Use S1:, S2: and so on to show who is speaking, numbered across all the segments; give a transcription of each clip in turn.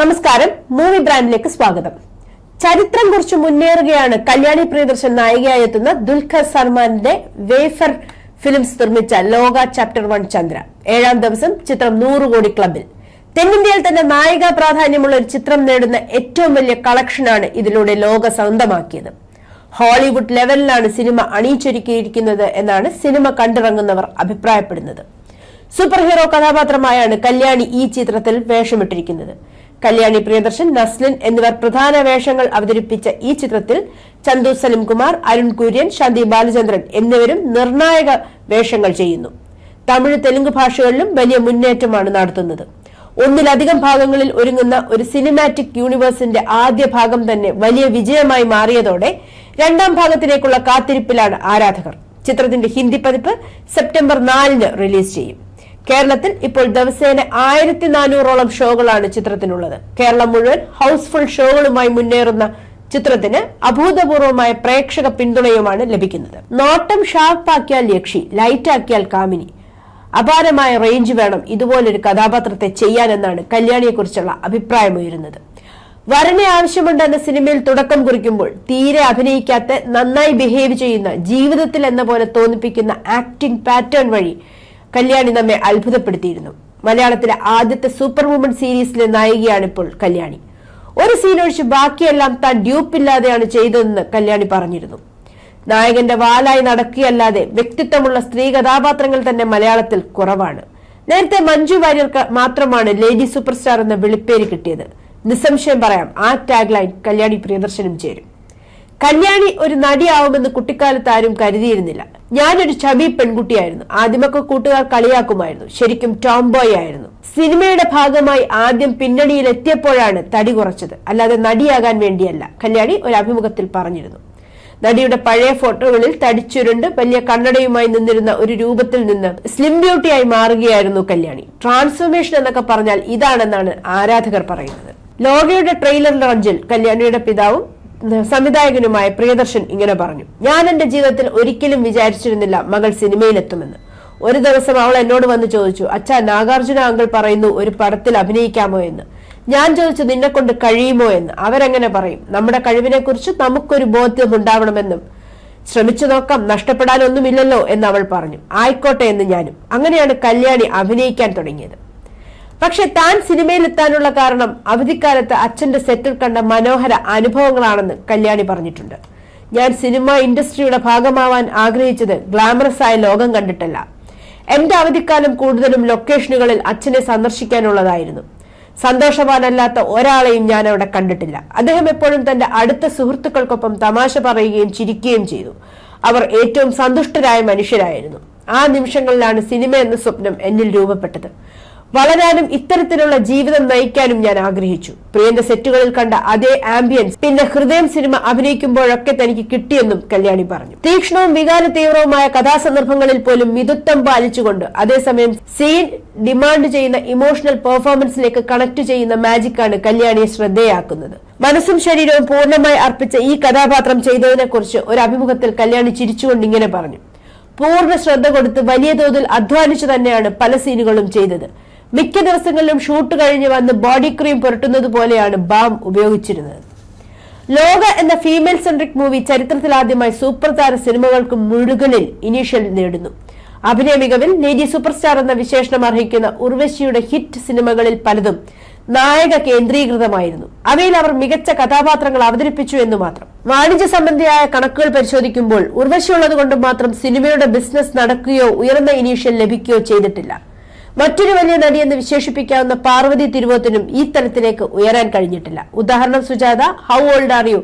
S1: നമസ്കാരം. മൂവി ബ്രാൻഡിലേക്ക് സ്വാഗതം. ചരിത്രം കുറിച്ച് മുന്നേറുകയാണ് കല്യാണി പ്രിയദർശൻ നായികയായി എത്തുന്ന ദുൽഖർ സൽമാന്റെ വേഫർ ഫിലിംസ് നിർമ്മിച്ച ലോക ചാപ്റ്റർ വൺ ചന്ദ്ര. ഏഴാം ദിവസം ചിത്രം നൂറ് കോടി ക്ലബിൽ. തെന്നിന്ത്യയിൽ തന്നെ നായിക പ്രാധാന്യമുള്ള ഒരു ചിത്രം നേടുന്ന ഏറ്റവും വലിയ കളക്ഷനാണ് ഇതിലൂടെ ലോക സ്വന്തമാക്കിയത്. ഹോളിവുഡ് ലെവലിലാണ് സിനിമ അണിയിച്ചൊരുക്കിയിരിക്കുന്നത് എന്നാണ് സിനിമ കണ്ടിറങ്ങുന്നവർ അഭിപ്രായപ്പെടുന്നത്. സൂപ്പർ ഹീറോ കഥാപാത്രമായാണ് കല്യാണി ഈ ചിത്രത്തിൽ വേഷമിട്ടിരിക്കുന്നത്. കല്യാണി പ്രിയദർശൻ നസ്ലിൻ എന്നിവർ പ്രധാന വേഷങ്ങൾ അവതരിപ്പിച്ച ഈ ചിത്രത്തിൽ ചന്തു സലിംകുമാർ അരുൺ കുര്യൻ ശാന്തി ബാലചന്ദ്രൻ എന്നിവരും നിർണായക വേഷങ്ങൾ ചെയ്യുന്നു. തമിഴ് തെലുങ്ക് ഭാഷകളിലും വലിയ മുന്നേറ്റമാണ് നടത്തുന്നത്. ഒന്നിലധികം ഭാഗങ്ങളിൽ ഒരുങ്ങുന്ന ഒരു സിനിമാറ്റിക് യൂണിവേഴ്സിന്റെ ആദ്യ ഭാഗം തന്നെ വലിയ വിജയമായി മാറിയതോടെ രണ്ടാം ഭാഗത്തിലേക്കുള്ള കാത്തിരിപ്പിലാണ് ആരാധകർ. ചിത്രത്തിന്റെ ഹിന്ദി പതിപ്പ് സെപ്റ്റംബർ നാലിന് റിലീസ് ചെയ്യും. കേരളത്തിൽ ഇപ്പോൾ ദിവസേന ആയിരത്തി നാനൂറോളം ഷോകളാണ് ചിത്രത്തിനുള്ളത്. കേരളം മുഴുവൻ ഹൗസ്ഫുൾ ഷോകളുമായി മുന്നേറുന്ന ചിത്രത്തിന് അഭൂതപൂർവമായ പ്രേക്ഷക പിന്തുണയുമാണ് ലഭിക്കുന്നത്. നോട്ടം ഷാർപ്പാക്കിയാൽ യക്ഷി ലൈറ്റാക്കിയാൽ കാമിനി. അപാരമായ റേഞ്ച് വേണം ഇതുപോലൊരു കഥാപാത്രത്തെ ചെയ്യാനെന്നാണ് കല്യാണിയെക്കുറിച്ചുള്ള അഭിപ്രായമുയരുന്നത്. വരനെ ആവശ്യമുണ്ട് എന്ന സിനിമയിൽ തുടക്കം കുറിക്കുമ്പോൾ തീരെ അഭിനയിക്കാത്ത നന്നായി ബിഹേവ് ചെയ്യുന്ന ജീവിതത്തിൽ എന്ന പോലെ തോന്നിപ്പിക്കുന്ന ആക്ടിംഗ് പാറ്റേൺ വഴി കല്യാണി നമ്മെ അത്ഭുതപ്പെടുത്തിയിരുന്നു. മലയാളത്തിലെ ആദ്യത്തെ സൂപ്പർ വുമൺ സീരീസിലെ നായികയാണ് ഇപ്പോൾ കല്യാണി. ഒരു സീൻ സീനൊഴിച്ച് ബാക്കിയെല്ലാം താൻ ഡ്യൂപ്പില്ലാതെയാണ് ചെയ്തതെന്ന് കല്യാണി പറഞ്ഞിരുന്നു. നായകന്റെ വാലായി നടക്കുകയല്ലാതെ വ്യക്തിത്വമുള്ള സ്ത്രീ കഥാപാത്രങ്ങൾ തന്നെ മലയാളത്തിൽ കുറവാണ്. നേരത്തെ മഞ്ജു വാര്യർക്ക് മാത്രമാണ് ലേഡി സൂപ്പർ സ്റ്റാർ എന്ന വിളിപ്പേര് കിട്ടിയത്. നിസ്സംശയം പറയാം ആ ടാഗ് ലൈൻ കല്യാണി പ്രിയദർശനും ചേരും. കല്യാണി ഒരു നടിയാവുമെന്ന് കുട്ടിക്കാലത്ത് ആരും കരുതിയിരുന്നില്ല. ഞാനൊരു ചബി പെൺകുട്ടിയായിരുന്നു. ആദ്യമൊക്കെ കൂട്ടുകാർ കളിയാക്കുമായിരുന്നു. ശരിക്കും ടോംബോയ് ആയിരുന്നു. സിനിമയുടെ ഭാഗമായി ആദ്യം പിന്നണിയിൽ എത്തിയപ്പോഴാണ് തടി കുറച്ചത്. അല്ലാതെ നടിയാകാൻ വേണ്ടിയല്ല കല്യാണി ഒരു അഭിമുഖത്തിൽ പറഞ്ഞിരുന്നു. നടിയുടെ പഴയ ഫോട്ടോകളിൽ തടിച്ചുരുണ്ട് വലിയ കണ്ണടയുമായി നിന്നിരുന്ന ഒരു രൂപത്തിൽ നിന്ന് സ്ലിം ബ്യൂട്ടിയായി മാറുകയായിരുന്നു കല്യാണി. ട്രാൻസ്ഫോർമേഷൻ എന്നൊക്കെ പറഞ്ഞാൽ ഇതാണെന്നാണ് ആരാധകർ പറയുന്നത്. ലോകയുടെ ട്രെയിലർ ലോഞ്ചിൽ കല്യാണിയുടെ പിതാവും സംവിധായകനുമായ പ്രിയദർശൻ ഇങ്ങനെ പറഞ്ഞു. ഞാൻ എന്റെ ജീവിതത്തിൽ ഒരിക്കലും വിചാരിച്ചിരുന്നില്ല മകൾ സിനിമയിലെത്തുമെന്ന്. ഒരു ദിവസം അവൾ എന്നോട് വന്ന് ചോദിച്ചു അച്ഛാ നാഗാർജുന അങ്കിൾ പറയുന്നു ഒരു പടത്തിൽ അഭിനയിക്കാമോ എന്ന്. ഞാൻ ചോദിച്ചു നിന്നെ കൊണ്ട് കഴിയുമോ എന്ന്. അവരങ്ങനെ പറയും നമ്മുടെ കഴിവിനെ കുറിച്ച് നമുക്കൊരു ബോധ്യം ഉണ്ടാവണമെന്നും. ശ്രമിച്ചു നോക്കാം നഷ്ടപ്പെടാനൊന്നുമില്ലല്ലോ എന്ന് അവൾ പറഞ്ഞു. ആയിക്കോട്ടെ എന്ന് ഞാനും. അങ്ങനെയാണ് കല്യാണി അഭിനയിക്കാൻ തുടങ്ങിയത്. പക്ഷെ താൻ സിനിമയിലെത്താനുള്ള കാരണം അവധിക്കാലത്ത് അച്ഛന്റെ സെറ്റിൽ കണ്ട മനോഹര അനുഭവങ്ങളാണെന്ന് കല്യാണി പറഞ്ഞിട്ടുണ്ട്. ഞാൻ സിനിമ ഇൻഡസ്ട്രിയുടെ ഭാഗമാവാൻ ആഗ്രഹിച്ചത് ഗ്ലാമറസ് ആയ ലോകം കണ്ടിട്ടല്ല. എന്റെ അവധിക്കാലം കൂടുതലും ലൊക്കേഷനുകളിൽ അച്ഛനെ സന്ദർശിക്കാനുള്ളതായിരുന്നു. സന്തോഷവാനല്ലാത്ത ഒരാളെയും ഞാൻ അവിടെ കണ്ടിട്ടില്ല. അദ്ദേഹം എപ്പോഴും തന്റെ അടുത്ത സുഹൃത്തുക്കൾക്കൊപ്പം തമാശ പറയുകയും ചിരിക്കുകയും ചെയ്തു. അവർ ഏറ്റവും സന്തുഷ്ടരായ മനുഷ്യരായിരുന്നു. ആ നിമിഷങ്ങളിലാണ് സിനിമ എന്ന സ്വപ്നം എന്നിൽ രൂപപ്പെട്ടത്. വളരാനും ഇത്തരത്തിലുള്ള ജീവിതം നയിക്കാനും ഞാൻ ആഗ്രഹിച്ചു. പ്രിയന്റെ സെറ്റുകളിൽ കണ്ട അതേ ആംബിയൻസ് പിന്നെ ഹൃദയം സിനിമ അഭിനയിക്കുമ്പോഴൊക്കെ തനിക്ക് കിട്ടിയെന്നും കല്യാണി പറഞ്ഞു. തീക്ഷ്ണവും വികാര തീവ്രവുമായ കഥാസന്ദർഭങ്ങളിൽ പോലും മിതുത്വം പാലിച്ചുകൊണ്ട് അതേസമയം സീൻ ഡിമാൻഡ് ചെയ്യുന്ന ഇമോഷണൽ പെർഫോമൻസിലേക്ക് കണക്ട് ചെയ്യുന്ന മാജിക്കാണ് കല്യാണിയെ ശ്രദ്ധേയാക്കുന്നത്. മനസ്സും ശരീരവും പൂർണമായി അർപ്പിച്ച ഈ കഥാപാത്രം ചെയ്തതിനെ കുറിച്ച് ഒരു അഭിമുഖത്തിൽ കല്യാണി ചിരിച്ചുകൊണ്ട് ഇങ്ങനെ പറഞ്ഞു. പൂർണ ശ്രദ്ധ കൊടുത്ത് വലിയ തോതിൽ അധ്വാനിച്ചു തന്നെയാണ് പല സീനുകളും ചെയ്തത്. മിക്ക ദിവസങ്ങളിലും ഷൂട്ട് കഴിഞ്ഞ് വന്ന് ബോഡി ക്രീം പുരട്ടുന്നത് പോലെയാണ് ബാം ഉപയോഗിച്ചിരുന്നത്. ലോക എന്ന ഫീമെയിൽ സെൻട്രിക് മൂവി ചരിത്രത്തിലാദ്യമായി സൂപ്പർ താര സിനിമകൾക്ക് മുഴുകലിൽ ഇനീഷ്യൽ നേടുന്നു. അഭിനയ മികവിൽ ലേഡി സൂപ്പർ സ്റ്റാർ എന്ന വിശേഷണം അർഹിക്കുന്ന ഉർവശിയുടെ ഹിറ്റ് സിനിമകളിൽ പലതും നായക കേന്ദ്രീകൃതമായിരുന്നു. അവയിൽ അവർ മികച്ച കഥാപാത്രങ്ങൾ അവതരിപ്പിച്ചു എന്ന് മാത്രം. വാണിജ്യ സംബന്ധിയായ കണക്കുകൾ പരിശോധിക്കുമ്പോൾ ഉർവശിയുള്ളത് കൊണ്ട് മാത്രം സിനിമയുടെ ബിസിനസ് നടക്കുകയോ ഉയർന്ന ഇനീഷ്യൽ ലഭിക്കുകയോ ചെയ്തിട്ടില്ല. മറ്റൊരു വലിയ നടിയെന്ന് വിശേഷിപ്പിക്കാവുന്ന പാർവതി തിരുവോത്തിനും ഈ തലത്തിലേക്ക് ഉയരാൻ കഴിഞ്ഞിട്ടില്ല. ഉദാഹരണം Sujatha how old are you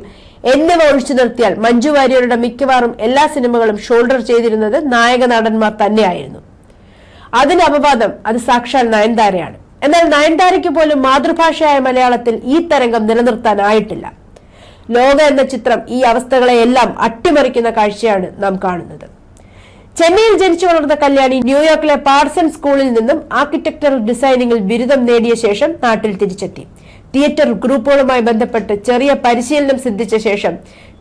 S1: എന്നിവ ഒഴിച്ചു നിർത്തിയാൽ മഞ്ജു വാര്യരുടെ മിക്കവാറും എല്ലാ സിനിമകളും ഷോൾഡർ ചെയ്തിരുന്നത് നായക നടന്മാർ തന്നെയായിരുന്നു. അതിന് അപവാദം അത് സാക്ഷാൽ നയൻതാരയാണ്. എന്നാൽ നയൻതാരയ്ക്ക് പോലും മാതൃഭാഷയായ മലയാളത്തിൽ ഈ തരംഗം നിലനിർത്താനായിട്ടില്ല. ലോക എന്ന ചിത്രം ഈ അവസ്ഥകളെയെല്ലാം അട്ടിമറിക്കുന്ന കാഴ്ചയാണ് നാം കാണുന്നത്. ചെന്നൈയിൽ ജനിച്ചു വളർന്ന കല്യാണി ന്യൂയോർക്കിലെ പാർസൺ സ്കൂളിൽ നിന്നും ആർക്കിടെക്ചറൽ ഡിസൈനിങ്ങിൽ ബിരുദം നേടിയ ശേഷം നാട്ടിൽ തിരിച്ചെത്തി. തിയേറ്റർ ഗ്രൂപ്പുകളുമായി ബന്ധപ്പെട്ട് ചെറിയ പരിശീലനം സിദ്ധിച്ച ശേഷം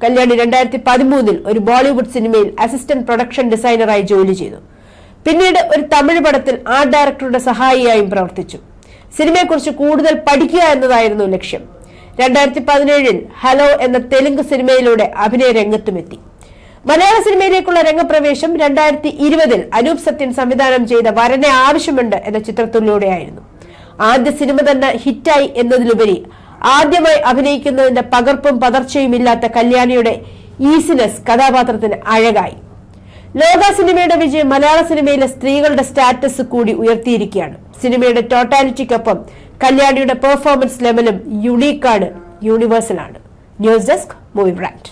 S1: കല്യാണി രണ്ടായിരത്തി പതിമൂന്നിൽ ഒരു ബോളിവുഡ് സിനിമയിൽ അസിസ്റ്റന്റ് പ്രൊഡക്ഷൻ ഡിസൈനറായി ജോലി ചെയ്തു. പിന്നീട് ഒരു തമിഴ് പടത്തിൽ ആർട്ട് ഡയറക്ടറുടെ സഹായിയായും പ്രവർത്തിച്ചു. സിനിമയെക്കുറിച്ച് കൂടുതൽ പഠിക്കുക എന്നതായിരുന്നു ലക്ഷ്യം. രണ്ടായിരത്തി പതിനേഴിൽ ഹലോ എന്ന തെലുങ്ക് സിനിമയിലൂടെ അഭിനയ രംഗത്തുമെത്തി. മലയാള സിനിമയിലേക്കുള്ള രംഗപ്രവേശം രണ്ടായിരത്തി ഇരുപതിൽ അനൂപ് സത്യൻ സംവിധാനം ചെയ്ത വരനെ ആവശ്യമുണ്ട് എന്ന ചിത്രത്തിലൂടെയായിരുന്നു. ആദ്യ സിനിമ തന്നെ ഹിറ്റായി എന്നതിലുപരി ആദ്യമായി അഭിനയിക്കുന്നതിന്റെ പകർപ്പും പതർച്ചയും ഇല്ലാത്ത കല്യാണിയുടെ ഈസിനെസ് കഥാപാത്രത്തിന് അഴകായി. ലോക സിനിമയുടെ വിജയം മലയാള സിനിമയിലെ സ്ത്രീകളുടെ സ്റ്റാറ്റസ് കൂടി ഉയർത്തിയിരിക്കുകയാണ്. സിനിമയുടെ ടോട്ടാലിറ്റിക്കൊപ്പം കല്യാണിയുടെ പെർഫോമൻസ് ലെവലും യുണീക്കാണ് യൂണിവേഴ്സലാണ്. News desk movie brand.